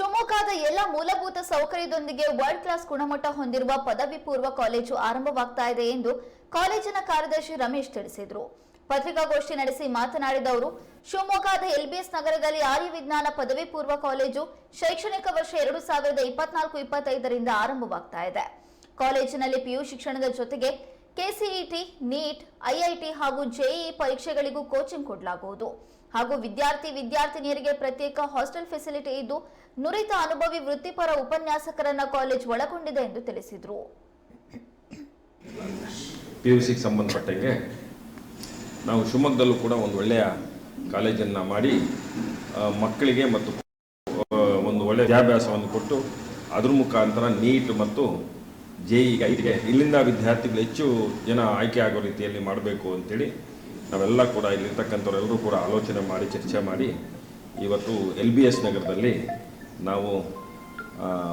ಶಿವಮೊಗ್ಗದ ಎಲ್ಲ ಮೂಲಭೂತ ಸೌಕರ್ಯದೊಂದಿಗೆ ವರ್ಲ್ಡ್ ಕ್ಲಾಸ್ ಗುಣಮಟ್ಟ ಹೊಂದಿರುವ ಪದವಿ ಪೂರ್ವ ಕಾಲೇಜು ಆರಂಭವಾಗ್ತಾ ಇದೆ ಎಂದು ಕಾಲೇಜಿನ ಕಾರ್ಯದರ್ಶಿ ರಮೇಶ್ ತಿಳಿಸಿದರು. ಪತ್ರಿಕಾಗೋಷ್ಠಿ ನಡೆಸಿ ಮಾತನಾಡಿದ ಅವರು, ಶಿವಮೊಗ್ಗದ ಎಲ್ಬಿಎಸ್ ನಗರದಲ್ಲಿ ಆರ್ಯ ವಿಜ್ಞಾನ ಪದವಿ ಪೂರ್ವ ಕಾಲೇಜು ಶೈಕ್ಷಣಿಕ ವರ್ಷ ಎರಡು ಸಾವಿರದ ಇಪ್ಪತ್ನಾಲ್ಕು, ಇಪ್ಪತ್ತೈದರಿಂದ ಆರಂಭವಾಗ್ತಾ ಇದೆ. ಕಾಲೇಜಿನಲ್ಲಿ ಪಿಯು ಶಿಕ್ಷಣದ ಜೊತೆಗೆ ಕೆಸಿಇಟಿ, ನೀಟ್, ಐಐಟಿ ಹಾಗೂ ಜೆಇಇ ಪರೀಕ್ಷೆಗಳಿಗೂ ಕೋಚಿಂಗ್ ಕೊಡಲಾಗುವುದು. ಹಾಗೂ ವಿದ್ಯಾರ್ಥಿ, ವಿದ್ಯಾರ್ಥಿನಿಯರಿಗೆ ಪ್ರತ್ಯೇಕ ಹಾಸ್ಟೆಲ್ ಫೆಸಿಲಿಟಿ ಇದ್ದು, ನುರಿತ ಅನುಭವಿ ವೃತ್ತಿಪರ ಉಪನ್ಯಾಸಕರನ್ನ ಕಾಲೇಜ್ ಒಳಗೊಂಡಿದೆ ಎಂದು ತಿಳಿಸಿದರು. ಪಿಯುಸಿಗೆ ಸಂಬಂಧಪಟ್ಟಂಗೆ ನಾವು ಶಿವಮೊಗ್ಗದಲ್ಲೂ ಕೂಡ ಒಂದು ಒಳ್ಳೆಯ ಕಾಲೇಜನ್ನು ಮಾಡಿ ಮಕ್ಕಳಿಗೆ ಮತ್ತು ಒಂದು ಒಳ್ಳೆಯ ವಿದ್ಯಾಭ್ಯಾಸವನ್ನು ಕೊಟ್ಟು, ಅದ್ರ ಮುಖಾಂತರ ನೀಟ್ ಮತ್ತು ಜೆ ಇ ಐಟಿಗೆ ಇಲ್ಲಿಂದ ವಿದ್ಯಾರ್ಥಿಗಳು ಹೆಚ್ಚು ಜನ ಆಯ್ಕೆ ಆಗೋ ರೀತಿಯಲ್ಲಿ ಮಾಡಬೇಕು ಅಂತೇಳಿ ನಾವೆಲ್ಲ ಕೂಡ ಇಲ್ಲಿರ್ತಕ್ಕಂಥವರೆಲ್ಲರೂ ಕೂಡ ಆಲೋಚನೆ ಮಾಡಿ, ಚರ್ಚೆ ಮಾಡಿ ಇವತ್ತು ಎಲ್ ಬಿ ಎಸ್ ನಗರದಲ್ಲಿ ನಾವು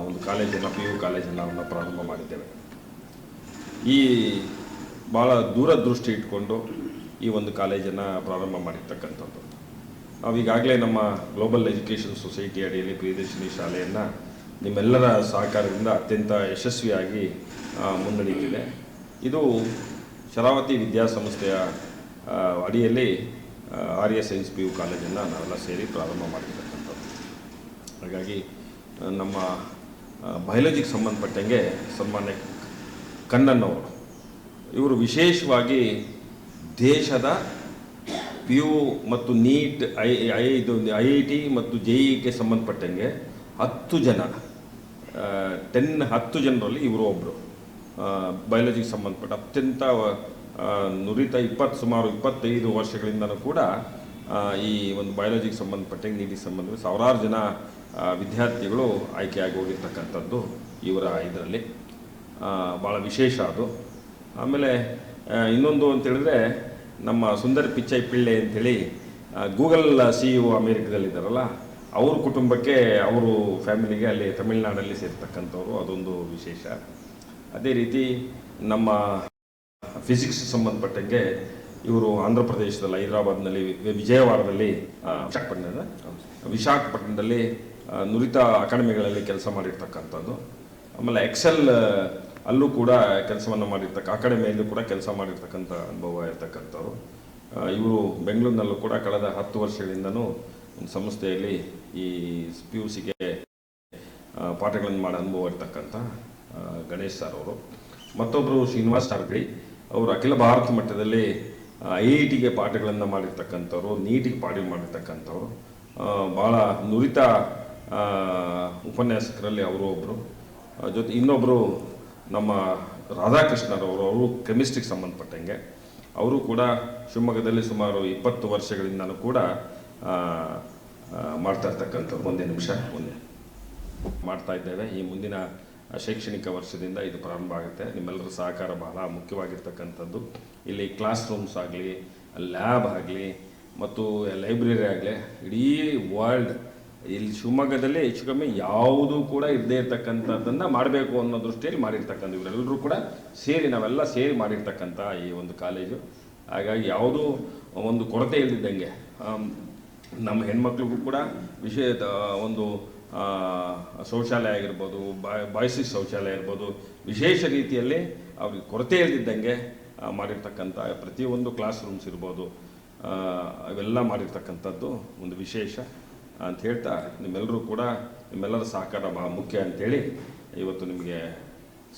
ಒಂದು ಕಾಲೇಜನ್ನು ಪಿ ಯು ಕಾಲೇಜನ್ನು ಪ್ರಾರಂಭ ಮಾಡಿದ್ದೇವೆ. ಈ ಭಾಳ ದೂರದೃಷ್ಟಿ ಇಟ್ಕೊಂಡು ಈ ಒಂದು ಕಾಲೇಜನ್ನು ಪ್ರಾರಂಭ ಮಾಡಿರ್ತಕ್ಕಂಥದ್ದು. ನಾವು ಈಗಾಗಲೇ ನಮ್ಮ ಗ್ಲೋಬಲ್ ಎಜುಕೇಷನ್ ಸೊಸೈಟಿ ಅಡಿಯಲ್ಲಿ ಪ್ರಿಯದರ್ಶಿನಿ ಶಾಲೆಯನ್ನು ನಿಮ್ಮೆಲ್ಲರ ಸಹಕಾರದಿಂದ ಅತ್ಯಂತ ಯಶಸ್ವಿಯಾಗಿ ಮುನ್ನಡೆಯುತ್ತಿದೆ. ಇದು ಶರಾವತಿ ವಿದ್ಯಾಸಂಸ್ಥೆಯ ಅಡಿಯಲ್ಲಿ ಆರ್ಯ ಸೈನ್ಸ್ ಪಿ ಯು ಕಾಲೇಜನ್ನು ನಾವೆಲ್ಲ ಸೇರಿ ಪ್ರಾರಂಭ ಮಾಡಿರ್ತಕ್ಕಂಥದ್ದು. ಹಾಗಾಗಿ, ನಮ್ಮ ಬಯಾಲಜಿಗೆ ಸಂಬಂಧಪಟ್ಟಂಗೆ ಸನ್ಮಾನ್ಯ ಕಣ್ಣನ್ನವರು ಇವರು ವಿಶೇಷವಾಗಿ ದೇಶದ ಪಿ ಯು ಮತ್ತು ನೀಟ್ ಐ ಐ, ಇದು ಐ ಐ ಟಿ ಮತ್ತು ಜೆ ಇಗೆ ಸಂಬಂಧಪಟ್ಟಂಗೆ ಹತ್ತು ಜನ ಟೆನ್ ಹತ್ತು ಜನರಲ್ಲಿ ಇವರು ಒಬ್ಬರು ಬಯಾಲಜಿಗೆ ಸಂಬಂಧಪಟ್ಟ ಅತ್ಯಂತ ನುರಿತ ಇಪ್ಪತ್ತು ಸುಮಾರು ಇಪ್ಪತ್ತೈದು ವರ್ಷಗಳಿಂದನೂ ಕೂಡ ಈ ಒಂದು ಬಯಾಲಜಿಗೆ ಸಂಬಂಧಪಟ್ಟ ನೀಟಿಗೆ ಸಂಬಂಧ ಸಾವಿರಾರು ಜನ ವಿದ್ಯಾರ್ಥಿಗಳು ಆಯ್ಕೆಯಾಗಿ ಹೋಗಿರ್ತಕ್ಕಂಥದ್ದು ಇವರ ಇದರಲ್ಲಿ. ಭಾಳ ವಿಶೇಷ ಅದು. ಆಮೇಲೆ ಇನ್ನೊಂದು ಅಂತೇಳಿದ್ರೆ ನಮ್ಮ ಸುಂದರ್ ಪಿಚ್ಚೈ ಪಿಳ್ಳೆ ಅಂತೇಳಿ ಗೂಗಲ್ ಸಿ ಇ ಅಮೇರಿಕದಲ್ಲಿದ್ದಾರಲ್ಲ ಅವ್ರ ಕುಟುಂಬಕ್ಕೆ ಅವರು ಫ್ಯಾಮಿಲಿಗೆ ಅಲ್ಲಿ ತಮಿಳುನಾಡಲ್ಲಿ ಸೇರ್ತಕ್ಕಂಥವ್ರು, ಅದೊಂದು ವಿಶೇಷ. ಅದೇ ರೀತಿ ನಮ್ಮ ಫಿಸಿಕ್ಸ್ ಸಂಬಂಧಪಟ್ಟಂಗೆ ಇವರು ಆಂಧ್ರ ಪ್ರದೇಶದಲ್ಲಿ, ಹೈದರಾಬಾದ್ನಲ್ಲಿ ವಿಜಯವಾಡದಲ್ಲಿ ವಿಶಾಖಪಟ್ಟಣದ, ವಿಶಾಖಪಟ್ಟಣದಲ್ಲಿ ನುರಿತ ಅಕಾಡೆಮಿಗಳಲ್ಲಿ ಕೆಲಸ ಮಾಡಿರ್ತಕ್ಕಂಥದ್ದು. ಆಮೇಲೆ ಎಕ್ಸೆಲ್ ಅಲ್ಲೂ ಕೂಡ ಕೆಲಸವನ್ನು ಮಾಡಿರ್ತಕ್ಕ, ಅಕಾಡೆಮಿಯಲ್ಲೂ ಕೂಡ ಕೆಲಸ ಮಾಡಿರ್ತಕ್ಕಂಥ ಅನುಭವ ಇರ್ತಕ್ಕಂಥವ್ರು. ಇವರು ಬೆಂಗಳೂರಿನಲ್ಲೂ ಕೂಡ ಕಳೆದ ಹತ್ತು ವರ್ಷಗಳಿಂದನೂ ಒಂದು ಸಂಸ್ಥೆಯಲ್ಲಿ ಈ ಪಿ ಯು ಸಿಗೆ ಪಾಠಗಳನ್ನು ಮಾಡೋ ಅನುಭವ ಇರ್ತಕ್ಕಂಥ ಗಣೇಶ್ ಸರ್ ಅವರು. ಮತ್ತೊಬ್ಬರು ಶ್ರೀನಿವಾಸ್ ಟಾರ್ಗಡಿ ಅವರು ಅಖಿಲ ಭಾರತ ಮಟ್ಟದಲ್ಲಿ ಐ ಐ ಟಿಗೆ ಪಾಠಗಳನ್ನು ಮಾಡಿರ್ತಕ್ಕಂಥವ್ರು, ನೀಟಿಗೆ ಪಾಠ ಮಾಡಿರ್ತಕ್ಕಂಥವ್ರು. ಭಾಳ ನುರಿತ ಉಪನ್ಯಾಸಕರಲ್ಲಿ ಅವರು ಒಬ್ಬರು ಜೊತೆ ಇನ್ನೊಬ್ಬರು ನಮ್ಮ ರಾಧಾಕೃಷ್ಣರವರು ಅವರು ಕೆಮಿಸ್ಟ್ರಿಗೆ ಸಂಬಂಧಪಟ್ಟಂಗೆ. ಅವರು ಕೂಡ ಶಿವಮೊಗ್ಗದಲ್ಲಿ ಸುಮಾರು ಇಪ್ಪತ್ತು ವರ್ಷಗಳಿಂದಲೂ ಕೂಡ ಮಾಡ್ತಾ ಇರ್ತಕ್ಕಂಥದ್ದು ಒಂದೇ ನಿಮಿಷ ಮುಂದೆ ಮಾಡ್ತಾ ಇದ್ದೇವೆ. ಈ ಮುಂದಿನ ಶೈಕ್ಷಣಿಕ ವರ್ಷದಿಂದ ಇದು ಪ್ರಾರಂಭ ಆಗುತ್ತೆ. ನಿಮ್ಮೆಲ್ಲರ ಸಹಕಾರ ಬಹಳ ಮುಖ್ಯವಾಗಿರ್ತಕ್ಕಂಥದ್ದು. ಇಲ್ಲಿ ಕ್ಲಾಸ್ ರೂಮ್ಸ್ ಆಗಲಿ ಲ್ಯಾಬ್ ಆಗಲಿ ಮತ್ತು ಲೈಬ್ರರಿ ಆಗಲಿ ಇಡೀ ವರ್ಲ್ಡ್ ಇಲ್ಲಿ ಶಿವಮೊಗ್ಗದಲ್ಲಿ ಹೆಚ್ಚು ಕಮ್ಮಿ ಯಾವುದೂ ಕೂಡ ಇದ್ದೇ ಇರತಕ್ಕಂಥದ್ದನ್ನು ಮಾಡಬೇಕು ಅನ್ನೋ ದೃಷ್ಟಿಯಲ್ಲಿ ಮಾಡಿರ್ತಕ್ಕಂಥ ಇವರೆಲ್ಲರೂ ಕೂಡ ಸೇರಿ ನಾವೆಲ್ಲ ಸೇರಿ ಮಾಡಿರ್ತಕ್ಕಂಥ ಈ ಒಂದು ಕಾಲೇಜು ಹಾಗಾಗಿ ಯಾವುದೂ ಒಂದು ಕೊರತೆ ಇಲ್ದಿದ್ದಂಗೆ ಆಮ್, ನಮ್ಮ ಹೆಣ್ಮಕ್ಳಿಗೂ ಕೂಡ ವಿಷಯದ ಒಂದು ಶೌಚಾಲಯ ಆಗಿರ್ಬೋದು ಬಾಯ್ಸಿಸ್ ಶೌಚಾಲಯ ಇರ್ಬೋದು ವಿಶೇಷ ರೀತಿಯಲ್ಲಿ ಅವ್ರಿಗೆ ಕೊರತೆ ಇಲ್ದಿದ್ದಂಗೆ ಮಾಡಿರ್ತಕ್ಕಂಥ ಪ್ರತಿಯೊಂದು ಕ್ಲಾಸ್ ರೂಮ್ಸ್ ಇರ್ಬೋದು ಅವೆಲ್ಲ ಮಾಡಿರ್ತಕ್ಕಂಥದ್ದು ಒಂದು ವಿಶೇಷ ಅಂತ ಹೇಳ್ತಾ ನಿಮ್ಮೆಲ್ಲರೂ ಕೂಡ ನಿಮ್ಮೆಲ್ಲರ ಸಹಕಾರ ಬಹಳ ಮುಖ್ಯ ಅಂತೇಳಿ ಇವತ್ತು ನಿಮಗೆ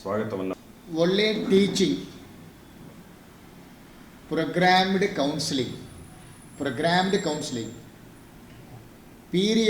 ಸ್ವಾಗತವನ್ನು. ಒಳ್ಳೆ teaching programmed counselling programmed counselling Pire